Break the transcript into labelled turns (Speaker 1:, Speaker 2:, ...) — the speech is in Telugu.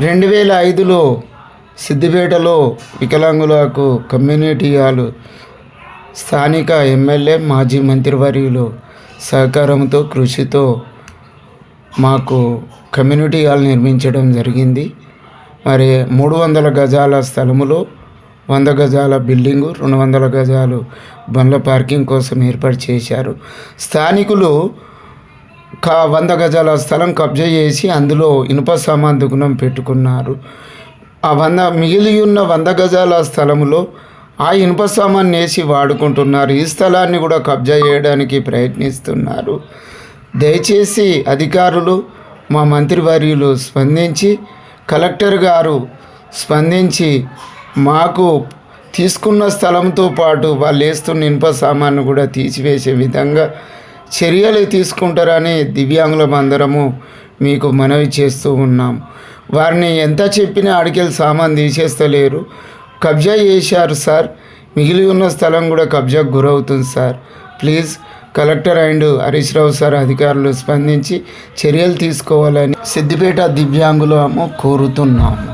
Speaker 1: రెండు వేల ఐదులో సిద్దిపేటలో వికలాంగులకు కమ్యూనిటీ హాలు స్థానిక ఎమ్మెల్యే మాజీ మంత్రివర్యులు సహకారంతో కృషితో మాకు కమ్యూనిటీ హాల్ నిర్మించడం జరిగింది. మరి మూడు వందల గజాల స్థలములో వంద గజాల బిల్డింగు రెండు వందల గజాలు బండ్ల పార్కింగ్ కోసం ఏర్పాటు చేశారు. స్థానికులు కా వంద గజాల స్థలం కబ్జా చేసి అందులో ఇనుప సామాన్ దుగుణం పెట్టుకున్నారు. ఆ వంద మిగిలి ఉన్న వంద గజాల స్థలంలో ఆ ఇనుప సామాన్ వేసి వాడుకుంటున్నారు. ఈ స్థలాన్ని కూడా కబ్జా చేయడానికి ప్రయత్నిస్తున్నారు. దయచేసి అధికారులు మా మంత్రివర్యులు స్పందించి కలెక్టర్ గారు స్పందించి మాకు తీసుకున్న స్థలంతో పాటు వాళ్ళు వేస్తున్న ఇనుప సామాన్ను కూడా తీసివేసే విధంగా చర్యలు తీసుకుంటారని దివ్యాంగులం అందరము మీకు మనవి చేస్తూ ఉన్నాం. వారిని ఎంత చెప్పినా అడికెళ్ళి సామాన్ తీసేస్తలేరు. కబ్జా చేశారు సార్. మిగిలి ఉన్న స్థలం కూడా కబ్జాకు గురవుతుంది sir. Please collector and Harish Rao sir అధికారులు స్పందించి చర్యలు తీసుకోవాలని సిద్దిపేట దివ్యాంగులము కోరుతున్నాము.